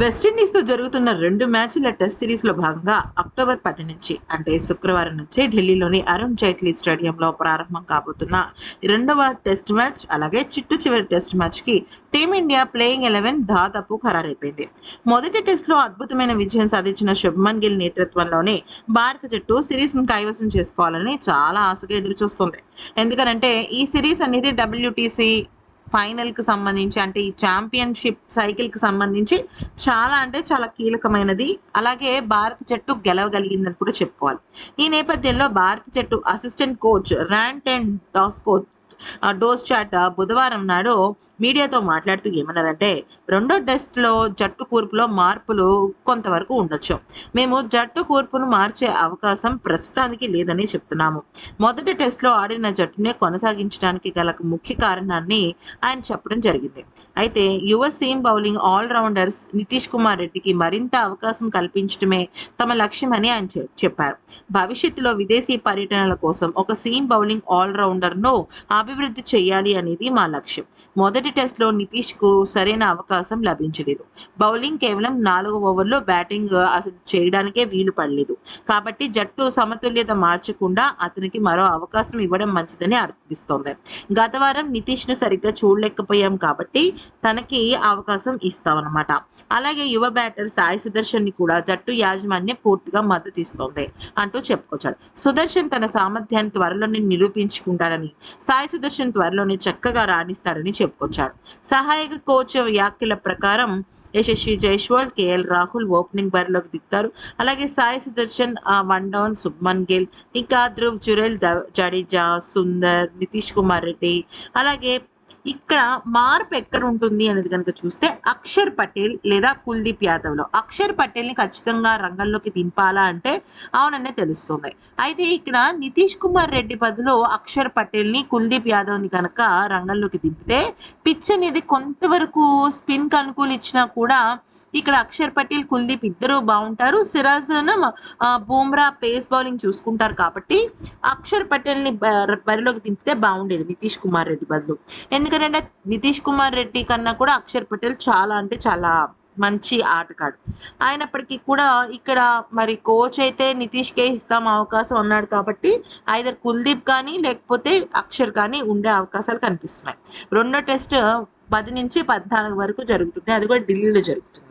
వెస్టిండీస్తో జరుగుతున్న రెండు మ్యాచ్ల టెస్ట్ సిరీస్లో భాగంగా అక్టోబర్ పది నుంచి అంటే శుక్రవారం నుంచి ఢిల్లీలోని అరుణ్ జైట్లీ స్టేడియంలో ప్రారంభం కాబోతున్న రెండవ టెస్ట్ మ్యాచ్ అలాగే చిట్టు చివరి టెస్ట్ మ్యాచ్కి టీమిండియా ప్లేయింగ్ ఎలెవెన్ దాదాపు ఖరారైపోయింది. మొదటి టెస్ట్లో అద్భుతమైన విజయం సాధించిన శుభ్మన్ గిల్ నేతృత్వంలోనే భారత జట్టు సిరీస్ను కైవసం చేసుకోవాలని చాలా ఆశగా ఎదురుచూస్తుంది. ఎందుకనంటే ఈ సిరీస్ అనేది డబ్ల్యూటీసీ ఫైనల్కి సంబంధించి అంటే ఈ ఛాంపియన్షిప్ సైకిల్కి సంబంధించి చాలా అంటే చాలా కీలకమైనది. అలాగే భారత జట్టు గెలవగలిగిందని కూడా చెప్పుకోవాలి. ఈ నేపథ్యంలో భారత జట్టు అసిస్టెంట్ కోచ్ ర్యాంట్ అండ్ డాస్ కోచ్ డోస్ చాట్ బుధవారం నాడు మీడియాతో మాట్లాడుతూ ఏమన్నారంటే రెండో టెస్ట్లో జట్టు కూర్పులో మార్పులు కొంతవరకు ఉండొచ్చు. మేము జట్టు కూర్పును మార్చే అవకాశం ప్రస్తుతానికి లేదని చెప్తున్నాము. మొదటి టెస్ట్లో ఆడిన జట్టునే కొనసాగించడానికి గల ముఖ్య కారణాన్ని ఆయన చెప్పడం జరిగింది. అయితే యువ seam bowling allrounders Nitish Kumar రెడ్డికి మరింత అవకాశం కల్పించడమే తమ లక్ష్యమని ఆయన చెప్పారు. భవిష్యత్తులో విదేశీ పర్యటనల కోసం ఒక సీమ్ బౌలింగ్ ఆల్రౌండర్ను అభివృద్ధి చేయాలి అనేది మా లక్ష్యం. మొదటి టెస్ట్లో నితీష్కు సరైన అవకాశం లభించలేదు. బౌలింగ్ కేవలం నాలుగు ఓవర్లో బ్యాటింగ్ అసలు చేయడానికే వీలు పడలేదు. కాబట్టి జట్టు సమతుల్యత మార్చకుండా అతనికి మరో అవకాశం ఇవ్వడం మంచిదని అర్థిస్తోంది గత వారం నితీష్ను సరిగ్గా చూడలేకపోయాం కాబట్టి తనకి అవకాశం ఇస్తామన్నమాట. అలాగే యువ బ్యాటర్ సాయి సుదర్శన్ని కూడా జట్టు యాజమాన్యం పూర్తిగా మద్దతు ఇస్తోంది అంటూ చెప్పుకొచ్చాడు సుదర్శన్ తన సామర్థ్యాన్ని త్వరలోనే నిరూపించుకుంటాడని సాయి సుదర్శన్ త్వరలోనే చక్కగా రాణిస్తాడని చెప్పుకొచ్చాడు సహాయక కోచ్ వ్యాఖ్యల ప్రకారం యశస్వి జైస్వాల్ కేఎల్ రాహుల్ ఓపెనింగ్ బరిలోకి దిగుతారు. అలాగే సాయి సుదర్శన్ ఆ, వన్ డౌన్ శుభ్మన్ గిల్ ఇంకా ధ్రువ్ జురేల్ ద- జడేజా సుందర్ నితీష్ కుమార్ రెడ్డి అలాగే ఇక్కడ మార్పు ఎక్కడ ఉంటుంది అనేది కనుక చూస్తే అక్షర్ పటేల్ లేదా కుల్దీప్ యాదవ్లో అక్షర్ పటేల్ని ఖచ్చితంగా రంగంలోకి దింపాలా అంటే అవుననే తెలుస్తుంది. అయితే ఇక్కడ నితీష్ కుమార్ రెడ్డి బదులు అక్షర్ పటేల్ని కుల్దీప్ యాదవ్ని కనుక రంగంలోకి దింపితే పిచ్ అనేది కొంతవరకు స్పిన్కి అనుకూలించినా కూడా ఇక్కడ అక్షర్ పటేల్ కుల్దీప్ ఇద్దరు బాగుంటారు. సిరాజ్ బూమ్రా పేస్ బౌలింగ్ చూసుకుంటారు కాబట్టి అక్షర్ పటేల్ని బరిలోకి దింపితే బాగుండేది నితీష్ కుమార్ రెడ్డి బదులు. ఎందుకంటే నితీష్ కుమార్ రెడ్డి కన్నా కూడా అక్షర్ పటేల్ చాలా అంటే చాలా మంచి ఆటగాడు. అయినప్పటికీ కూడా ఇక్కడ మరి కోచ్ అయితే నితీష్కే ఇస్తాం అవకాశం అన్నాడు కాబట్టి ఐదర్ కుల్దీప్ కానీ లేకపోతే అక్షర్ కానీ ఉండే అవకాశాలు కనిపిస్తున్నాయి. రెండో టెస్ట్ పది నుంచి పద్నాలుగు వరకు జరుగుతుంది. అది కూడా ఢిల్లీలో జరుగుతుంది.